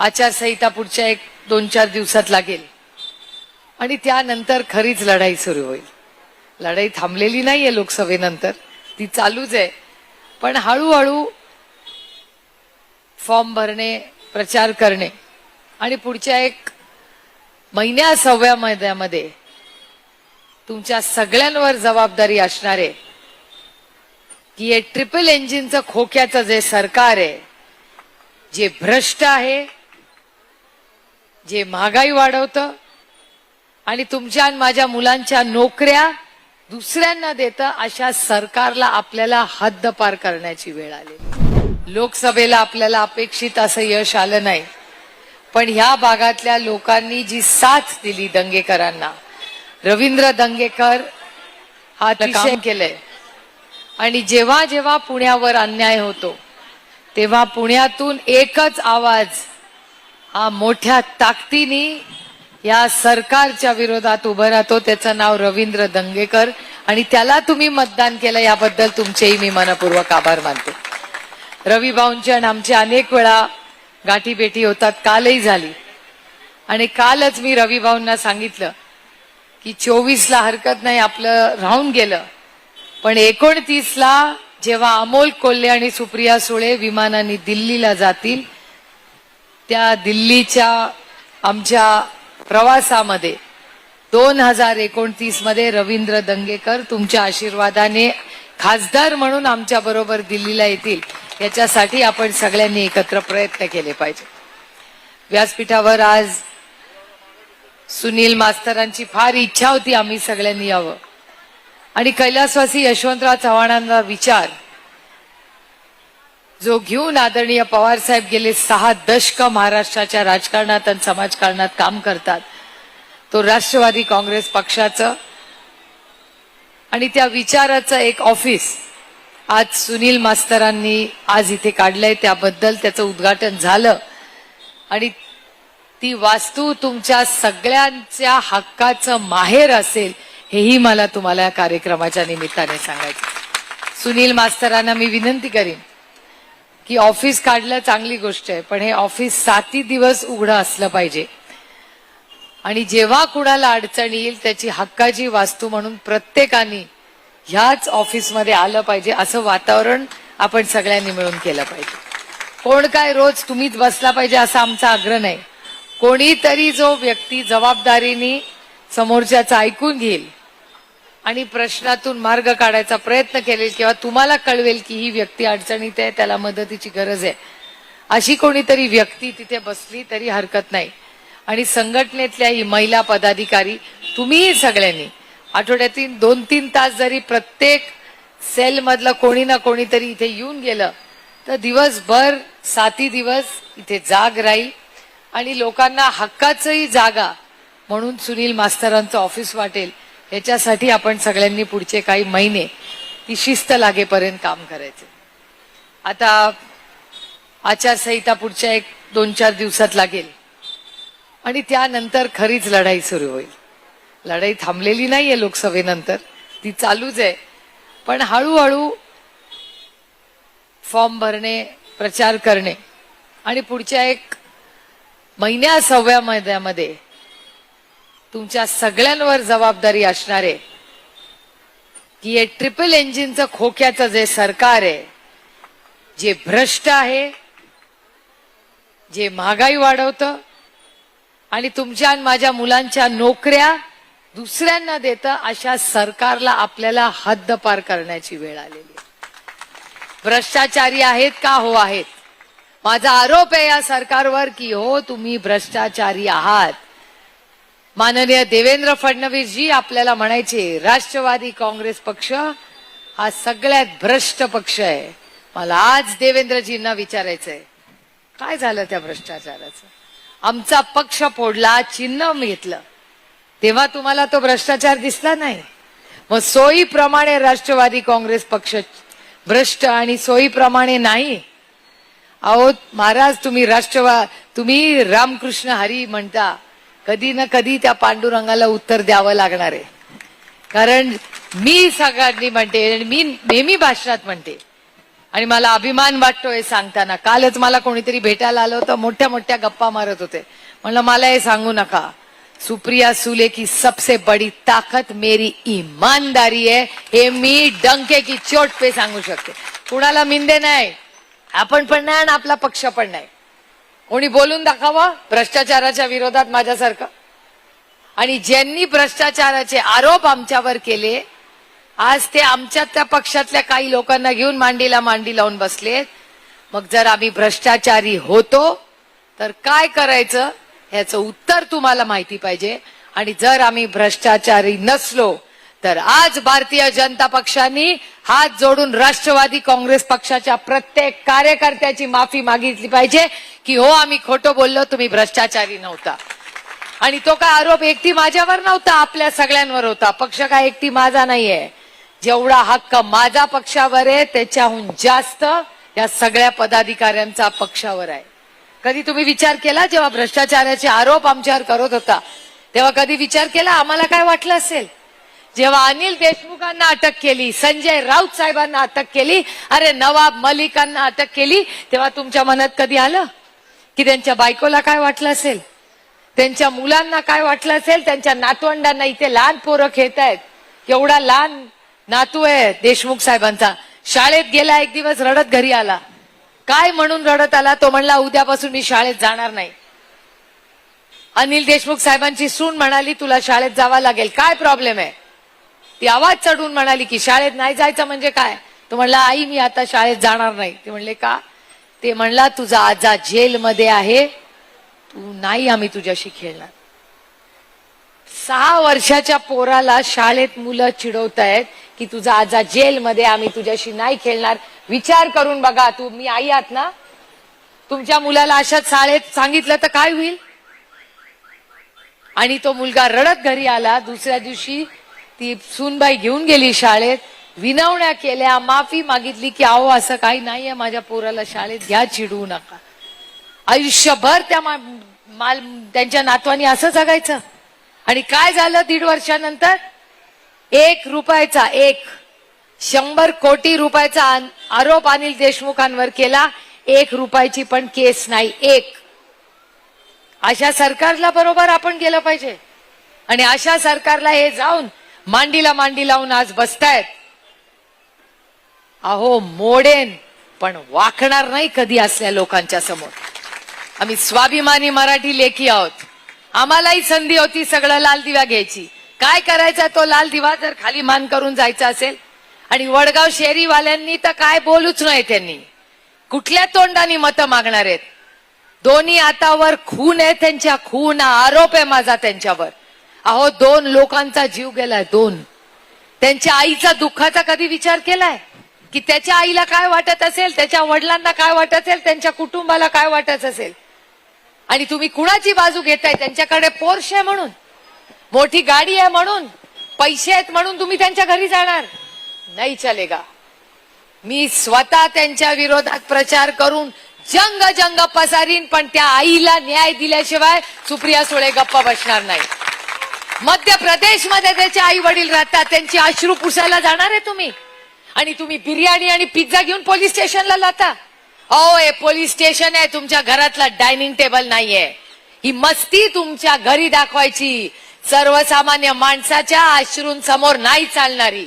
आचारसंहिता पुढच्या एक दोन चार दिवसात लागेल. आणि त्यानंतर खरीच लढाई सुरू होईल. लढाई थांबलेली नाहीये लोकसभेनंतर. ती चालूच आहे. पण हळूहळू फॉर्म भरणे प्रचार करणे आणि पुढच्या एक महिन्या सव्या महिन्यामध्ये तुमच्या सगळ्यांवर जबाबदारी असणारे की हे ट्रिपल इंजिनचं खोक्याचं जे सरकार आहे जे भ्रष्ट आहे जे महागाई वाढवतं आणि तुमच्या आणि माझ्या मुलांच्या नोकऱ्या दुसऱ्यांना देतं अशा सरकारला आपल्याला हद्दपार करण्याची वेळ आली. लोकसभेला आपल्याला अपेक्षित असं यश आलं नाही. पण ह्या भागातल्या लोकांनी जी साथ दिली दंगेकरांना रवींद्र दंगेकर हा अतिशय केलंय. आणि जेव्हा जेव्हा पुण्यावर अन्याय होतो तेव्हा पुण्यातून एकच आवाज हा मोठ्या ताकदीने या सरकारच्या विरोधात उभं राहतो. त्याचं नाव रवींद्र दंगेकर. आणि त्याला तुम्ही मतदान केलं याबद्दल तुमचेही मी मनपूर्वक आभार मानते. रवी भाऊंची आणि आमची अनेक वेळा गाठीभेटी होतात कालही झाली. आणि कालच मी रवी भाऊंना सांगितलं की चोवीसला हरकत नाही आपलं राहून गेलं. पण एकोणतीसला जेव्हा अमोल कोल्हे आणि सुप्रिया सुळे विमानाने दिल्लीला जातील त्या दिल्लीच्या आमच्या प्रवासामध्ये दोन हजार एकोणतीसमध्ये रवींद्र दंगेकर तुमच्या आशीर्वादाने खासदार म्हणून आमच्या बरोबर दिल्लीला येतील याच्यासाठी आपण सगळ्यांनी एकत्र प्रयत्न केले पाहिजे. व्यासपीठावर आज सुनील मास्तरांची फार इच्छा होती आम्ही सगळ्यांनी यावं. आणि कैलासवासी यशवंतराव चव्हाणांचा विचार जो घेऊन आदरणीय पवार साहेब गेले सहा दशक महाराष्ट्राच्या राजकारणात आणि समाजकारणात काम करतात. तो राष्ट्रवादी काँग्रेस पक्षाचं आणि त्या विचाराचं एक ऑफिस आज सुनील मास्तरांनी आज इथे काढलंय. त्याबद्दल त्याचं उद्घाटन झालं. आणि ती वास्तू तुमच्या सगळ्यांच्या हक्काचं माहेर असेल हेही मला तुम्हाला या कार्यक्रमाच्या निमित्ताने सांगायचं सुनील मास्तरांना मी विनंती करीन. की ऑफिस काढलं चांगली गोष्ट आहे पण हे ऑफिस साती दिवस उघडं असलं पाहिजे. आणि जेव्हा कुणाला अडचण येईल त्याची हक्काची वास्तू म्हणून प्रत्येकाने ह्याच ऑफिसमध्ये आलं पाहिजे असं वातावरण आपण सगळ्यांनी मिळून केलं पाहिजे. कोण काय रोज तुम्हीच बसला पाहिजे असा आमचा आग्रह नाही. कोणीतरी जो व्यक्ती जबाबदारीने समोरच्याचं ऐकून घेईल आणि प्रश्नातून मार्ग काढायचा प्रयत्न केलेल किंवा तुम्हाला कळवेल की ही व्यक्ती अडचणीत आहे त्याला मदतीची गरज आहे. अशी कोणीतरी व्यक्ती तिथे बसली तरी हरकत नाही. आणि संघटनेतल्या ही महिला पदाधिकारी तुम्हीही सगळ्यांनी आठवड्यातील दोन तीन तास जरी प्रत्येक सेल मधलं कोणी ना कोणीतरी इथे येऊन गेलं तर दिवसभर साती दिवस इथे जाग राहील. आणि लोकांना हक्काचंही जागा म्हणून सुनील मास्तरांचं ऑफिस वाटेल. याच्यासाठी आपण सगळ्यांनी पुढचे काही महिने ती शिस्त लागेपर्यंत काम करायचे. आता आचारसंहिता पुढच्या एक दोन चार दिवसात लागेल. आणि त्यानंतर खरीच लढाई सुरू होईल. लढाई थांबलेली नाहीये लोकसभेनंतर. ती चालूच आहे. पण हळूहळू फॉर्म भरणे प्रचार करणे आणि पुढच्या एक महिन्या सव्या महिन्यामध्ये तुमच्या सगळ्यांवर जबाबदारी असणार आहे. की हे ट्रिपल इंजिनचं खोक्याचं जे सरकार आहे जे भ्रष्ट आहे जे महागाई वाढवतं आणि तुमच्या आणि माझ्या मुलांच्या नोकऱ्या दुसऱ्यांना देतं अशा सरकारला आपल्याला हद्दपार करण्याची वेळ आलेली भ्रष्टाचारी आहेत का हो आहेत? माझा आरोप आहे या सरकारवर की हो तुम्ही भ्रष्टाचारी आहात. माननीय देवेंद्र फडणवीस जी आपल्याला म्हणायचे राष्ट्रवादी काँग्रेस पक्ष हा सगळ्यात भ्रष्ट पक्ष आहे. मला आज देवेंद्रजींना विचारायचंय. काय झालं त्या भ्रष्टाचाराचं? आमचा पक्ष फोडला चिन्ह घेतलं. तेव्हा तुम्हाला तो भ्रष्टाचार दिसला नाही. मग सोयीप्रमाणे राष्ट्रवादी काँग्रेस पक्ष भ्रष्ट आणि सोयीप्रमाणे नाही. अहो महाराज तुम्ही राष्ट्रवा तुम्ही रामकृष्ण हरी म्हणता. कधी ना कधी त्या पांडुरंगाला उत्तर द्यावं लागणार आहे. कारण मी सगळ्यांनी म्हणते आणि मी नेहमी भाषणात म्हणते आणि मला अभिमान वाटतो हे सांगताना. कालच मला कोणीतरी भेटायला आलं होतं मोठ्या मोठ्या गप्पा मारत होते. म्हणलं मला हे सांगू नका. सुप्रिया सुले की सबसे बड़ी ताकत मेरी इमानदारी आहे हे मी डंके की चोट पे सांगू शकते. कुणाला मिंदे नाही. आपण पण नाही आणि आपला पक्ष पण नाही. कोणी बोलून दाखवा? भ्रष्टाचाराच्या विरोधात माझ्यासारखं. आणि ज्यांनी भ्रष्टाचाराचे आरोप आमच्यावर केले आज ते आमच्या त्या पक्षातल्या काही लोकांना घेऊन मांडीला मांडी लावून बसलेत. मग जर आम्ही भ्रष्टाचारी होतो तर काय करायचं? ह्याचं उत्तर तुम्हाला माहिती पाहिजे. आणि जर आम्ही भ्रष्टाचारी नसलो तर आज भारतीय जनता पक्षाने हात जोडून राष्ट्रवादी काँग्रेस पक्षाच्या प्रत्येक कार्यकर्त्याची माफी मागितली पाहिजे. की हो आम्ही खोटं बोललो तुम्ही भ्रष्टाचारी नव्हता. आणि तो काय आरोप एकटी माझ्यावर नव्हता आपल्या सगळ्यांवर होता. पक्ष काय एकटी माझा नाहीये. जेवढा हक्क माझा पक्षावर आहे त्याच्याहून जास्त या सगळ्या पदाधिकाऱ्यांचा पक्षावर आहे. कधी तुम्ही विचार केला जेव्हा भ्रष्टाचाराचे आरोप आमच्यावर करत होता? तेव्हा कधी विचार केला? आम्हाला काय वाटलं असेल? जेव्हा अनिल देशमुखांना अटक केली संजय राऊत साहेबांना अटक केली अरे नवाब मलिकांना अटक केली तेव्हा तुमच्या मनात कधी आलं? की त्यांच्या बायकोला काय वाटलं असेल? त्यांच्या मुलांना काय वाटलं असेल? त्यांच्या नातवंडांना इथे लहान पोरं खेळत आहेत. एवढा लहान नातू आहे देशमुख साहेबांचा. शाळेत गेला एक दिवस रडत घरी आला. काय म्हणून रडत आला? तो म्हणला उद्यापासून मी शाळेत जाणार नाही. अनिल देशमुख साहेबांची सून म्हणाली तुला शाळेत जावा लागेल. काय प्रॉब्लेम आहे? ती आवाज चढून म्हणाली की शाळेत नाही जायचं म्हणजे काय? तो म्हणला आई मी आता शाळेत जाणार नाही. ते म्हणले का? ते म्हणला तुझा आजा जेलमध्ये आहे. तू नाही आम्ही तुझ्याशी खेळणार. सहा वर्षाच्या पोराला शाळेत मुलं चिडवतायत की तुझा आजा जेलमध्ये आम्ही तुझ्याशी नाही खेळणार. विचार करून बघा तू मी आई आहात ना? तुमच्या मुलाला अशा शाळेत सांगितलं तर काय होईल? आणि तो मुलगा रडत घरी आला. दुसऱ्या दिवशी ती सूनबाई घेऊन गेली शाळेत. विनवण्या केल्या माफी मागितली की अहो असं काही नाहीये माझ्या पोराला शाळेत घ्या चिडवू नका. आयुष्यभर त्या मा- माल त्यांच्या नातवानी असं जगायचं. आणि काय झालं दीड वर्षानंतर? एक रुपयाचा एक शंभर कोटी रुपयाचा आरोप अनिल देशमुखांवर केला. एक रुपयाची पण केस नाही एक. अशा सरकारला बरोबर आपण गेलं पाहिजे. आणि अशा सरकारला हे जाऊन मांडीला मांडी लावून आज बसतायत. अहो मोडेन पण वाकणार नाही कधी असल्या लोकांच्या समोर. आम्ही स्वाभिमानी मराठी लेखी आहोत. आम्हालाही संधी होती सगळं लाल दिवा घ्यायची. काय करायचा तो लाल दिवा जर खाली मान करून जायचा असेल? आणि वडगाव शेरीवाल्यांनी तर काय बोलूच नाही त्यांनी. कुठल्या तोंडाने मतं मागणार आहेत? दोन्ही हातावर खून आहे त्यांच्या खून आरोप आहे माझा त्यांच्यावर. अहो दोन लोकांचा जीव गेलाय दोन. त्यांच्या आईचा दुःखाचा कधी विचार केलाय? की त्याच्या आईला काय वाटत असेल त्याच्या वडिलांना काय वाटत असेल त्यांच्या कुटुंबाला काय वाटत असेल? आणि तुम्ही कुणाची बाजू घेताय? त्यांच्याकडे पोर्श आहे म्हणून मोठी गाडी आहे म्हणून पैसे आहेत म्हणून तुम्ही त्यांच्या घरी जाणार? नाही चलेगा. मी स्वतः त्यांच्या विरोधात प्रचार करून जंग जंग पसारीन पण त्या आईला न्याय दिल्याशिवाय सुप्रिया सुळे गप्प बसणार नाही. मध्य प्रदेशमध्ये त्याचे आई वडील राहतात त्यांची अश्रू पुसायला जाणार आहे तुम्ही? आणि तुम्ही बिर्याणी आणि पिझ्झा घेऊन पोलीस स्टेशनला जाता. अहो हे पोलीस स्टेशन आहे तुमच्या घरातला डायनिंग टेबल नाहीये. ही मस्ती तुमच्या घरी दाखवायची. सर्वसामान्य माणसाच्या अश्रूंसमोर नाही चालणारी.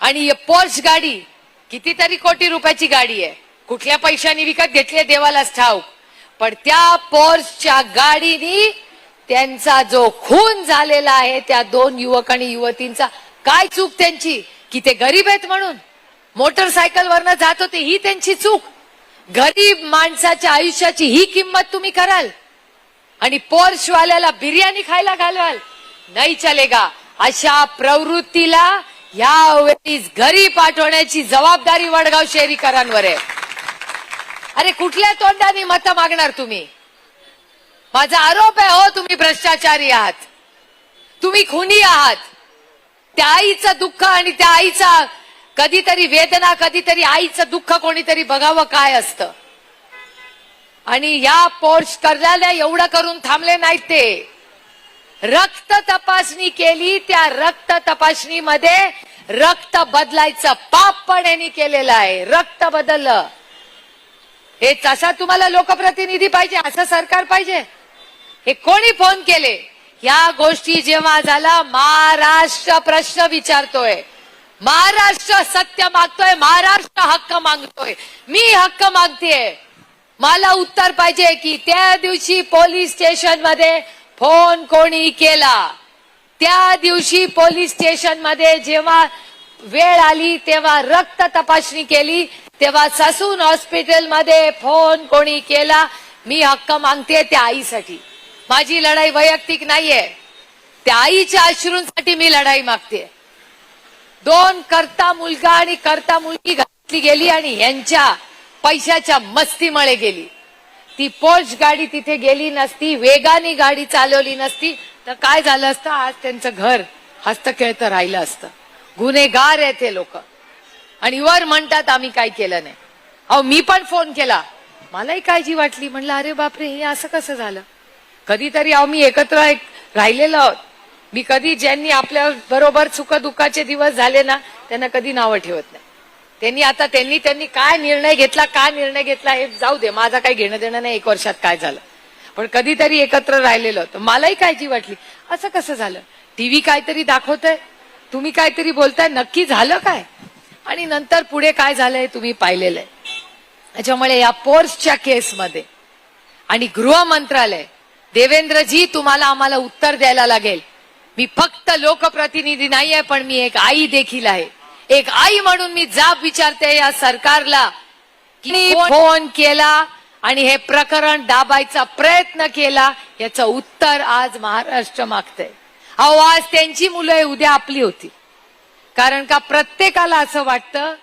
आणि ही पोर्च गाडी कितीतरी कोटी रुपयाची गाडी आहे. कुठल्या पैशाने विकत घेतली देवालाच ठाऊक. पण त्या पोर्सच्या गाडीनी त्यांचा जो खून झालेला आहे त्या दोन युवक आणि युवतींचा काय चूक त्यांची? की ते गरीब आहेत म्हणून. मोटरसायकल वरनं जात होते ही त्यांची चूक. गरीब माणसाच्या आयुष्याची ही किंमत तुम्ही कराल. आणि पोर्शवाल्याला बिर्याणी खायला घालवाल. नाही चलेगा अशा प्रवृत्तीला यावेळी घरी पाठवण्याची जबाबदारी वडगाव शहरीकरांवर आहे. अरे कुठल्या तोंडाने मतं मागणार तुम्ही? माझा आरोप आहे हो तुम्ही भ्रष्टाचारी आहात. तुम्ही खुनी आहात. त्या आईचं दुःख आणि त्या आईचा कधीतरी वेदना कधीतरी आईचं दुःख कोणीतरी बघावं काय असतं. आणि या पोर्च कर्जाला एवढं करून थांबले नाहीत ते. रक्त तपासणी केली त्या रक्त तपासणीमध्ये रक्त बदलायचं पाप पण यांनी केलेलं आहे. रक्त बदललं. हे तसा तुम्हाला लोकप्रतिनिधी पाहिजे असं सरकार पाहिजे. हे कोणी फोन केले? या गोष्टी जेव्हा झाला महाराष्ट्र प्रश्न विचारतोय. महाराष्ट्र सत्य मागतोय महाराष्ट्र हक्क मागतोय. मी हक्क मागतेय. मला उत्तर पाहिजे की त्या दिवशी पोलीस स्टेशनमध्ये फोन कोणी केला? त्या दिवशी पोलीस स्टेशनमध्ये जेव्हा वेळ आली तेव्हा रक्त तपासणी केली तेव्हा ससून हॉस्पिटलमध्ये फोन कोणी केला? मी हक्क मागते त्या आईसाठी. माझी लढाई वैयक्तिक नाहीये. त्या आईच्या अश्रूंसाठी मी लढाई मागते दोन करता मुलगा आणि करता मुलगी घातली गेली आणि यांच्या पैशाच्या मस्तीमुळे गेली. ती पोर्च गाडी तिथे गेली नसती वेगाने गाडी चालवली नसती तर काय झालं असतं? आज त्यांचं घर हस्तखेळतं राहिलं असतं. गुन्हेगार आहे ते लोक. आणि वर म्हणतात आम्ही काय केलं नाही. अहो मी पण फोन केला. मलाही काळजी वाटली. म्हणलं अरे बापरे हे असं कसं झालं? कधीतरी अहो मी एकत्र एक राहिलेलो आहोत. मी कधी ज्यांनी आपल्या बरोबर सुख दुःखाचे दिवस झाले ना त्यांना कधी नावं ठेवत नाही. त्यांनी आता त्यांनी त्यांनी काय निर्णय घेतला काय निर्णय घेतला हे जाऊ दे माझा काही घेणं देणं नाही एक वर्षात काय झालं. पण कधीतरी एकत्र राहिलेलो तर मलाही काळजी वाटली. असं कसं झालं? टीव्ही काहीतरी दाखवतय? तुम्ही काहीतरी बोलताय? नक्की झालं काय? आणि नंतर पुढे काय झालंय? तुम्ही पाहिलेलं आहे त्याच्यामुळे या पोर्सच्या केसमध्ये आणि गृह मंत्रालय देवेंद्रजी तुम्हाला आम्हाला उत्तर द्यायला लागेल. मी फक्त लोकप्रतिनिधी नाही आहे पण मी एक आई देखील आहे. एक आई म्हणून मी जाब विचारते या सरकारला की फोन केला आणि हे प्रकरण दाबायचा प्रयत्न केला याचं उत्तर आज महाराष्ट्र मागतंय. अहो आज त्यांची मुलं उद्या आपली होती. कारण का प्रत्येकाला असं वाटतं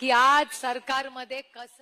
की आज सरकारमध्ये कसं